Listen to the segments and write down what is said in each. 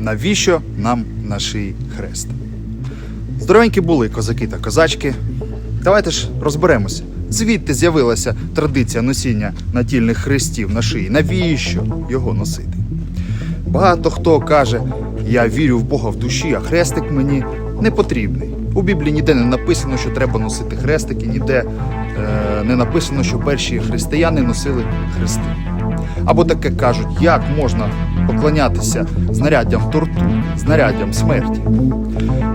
навіщо нам на хрест? Здоровенькі були козаки та козачки. Давайте ж розберемося. Звідти з'явилася традиція носіння натільних хрестів на шиї. Навіщо його носити? Багато хто каже, я вірю в Бога в душі, а хрестик мені не потрібний. У Біблії ніде не написано, що треба носити хрестики, ніде е, не написано, що перші християни носили хрести. Або таке кажуть, як можна поклонятися знаряддям торту, знаряддям смерті.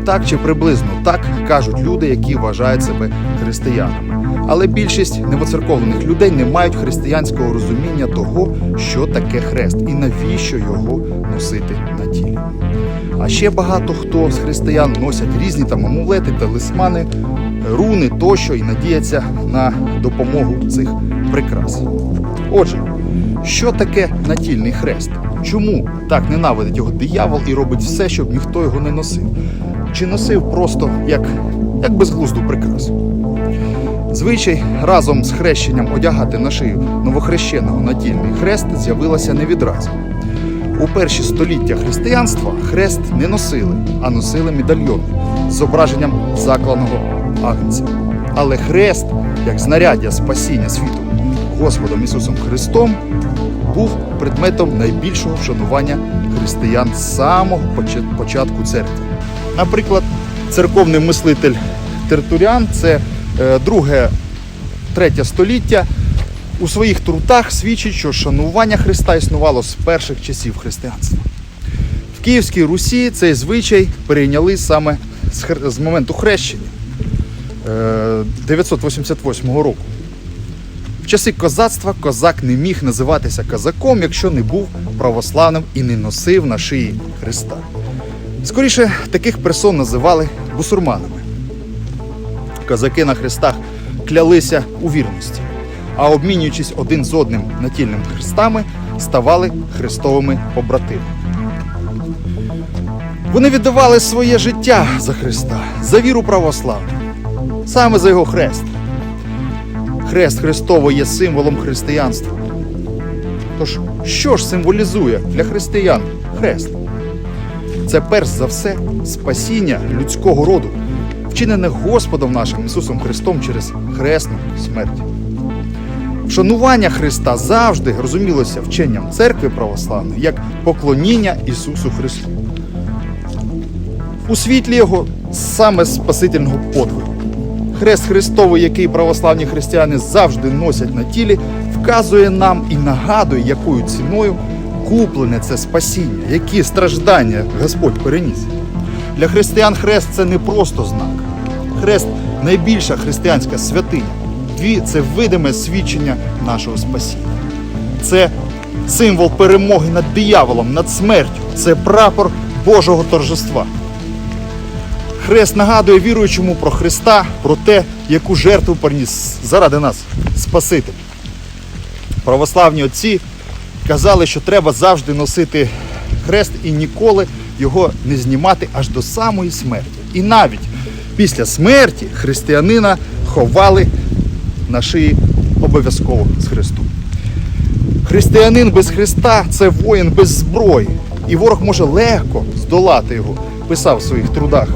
Так чи приблизно так кажуть люди, які вважають себе християнами. Але більшість невоцерковлених людей не мають християнського розуміння того, що таке хрест і навіщо його носити на тілі. А ще багато хто з християн носять різні там амулети, талисмани, руни тощо і надіяться на допомогу цих прикрас. Отже, що таке натільний хрест? Чому так ненавидить його диявол і робить все, щоб ніхто його не носив? Чи носив просто як, як безглузду прикрасу? Звичай разом з хрещенням одягати на шию новохрещеного натільний хрест з'явилася не відразу. У перші століття християнства хрест не носили, а носили медальйони з зображенням закланого агнця. Але хрест, як знаряддя спасіння світу Господом Ісусом Христом, був предметом найбільшого вшанування християн з самого початку церкви. Наприклад, церковний мислитель Тертуріан, це е, друге третє століття, у своїх трудах свідчить, що шанування Христа існувало з перших часів християнства. В Київській Русі цей звичай перейняли саме з, моменту хрещення е, 988 року. В часи козацтва козак не міг називатися козаком, якщо не був православним і не носив на шиї Христа. Скоріше, таких персон називали бусурманами. Козаки на хрестах клялися у вірності, а обмінюючись один з одним натільними хрестами, ставали хрестовими побратимами. Вони віддавали своє життя за Христа, за віру православну, саме за його хрест. Хрест Христово є символом християнства. Тож, що ж символізує для християн хрест? Це перш за все спасіння людського роду, вчинене Господом нашим Ісусом Христом через хресну смерть. Вшанування Христа завжди розумілося вченням церкви православної як поклоніння Ісусу Христу. У світлі його саме Спасительного подвигу. Хрест Христовий, який православні християни завжди носять на тілі, вказує нам і нагадує, якою ціною куплене це спасіння, які страждання Господь переніс. Для християн хрест це не просто знак. Хрест найбільша християнська святиня. Дві це видиме свідчення нашого спасіння. Це символ перемоги над дияволом, над смертю. Це прапор Божого торжества. Хрест нагадує віруючому про Христа, про те, яку жертву приніс заради нас Спаситель. Православні отці казали, що треба завжди носити хрест і ніколи його не знімати аж до самої смерті. І навіть після смерті християнина ховали на шиї обов'язково з Христом. Християнин без Христа це воїн без зброї, і ворог може легко здолати його, писав в своїх трудах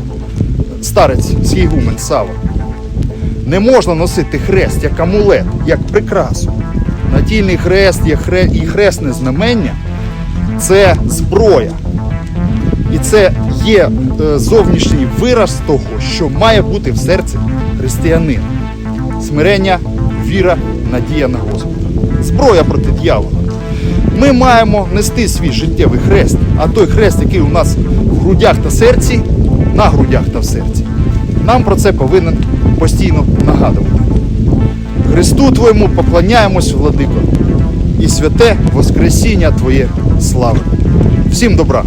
старець Сігумен Сава. Не можна носити хрест як амулет, як прикрасу. Натільний хрест і хресне знамення це зброя. І це є е, зовнішній вираз того, що має бути в серці християнина. Смирення, віра, надія на Господа. Зброя проти дьявола. Ми маємо нести свій життєвий хрест, а той хрест, який у нас в грудях та серці, на грудях та в серці. Нам про це повинен постійно нагадувати. Христу Твоєму поклоняємось, владико, і святе Воскресіння Твоє слави. Всім добра!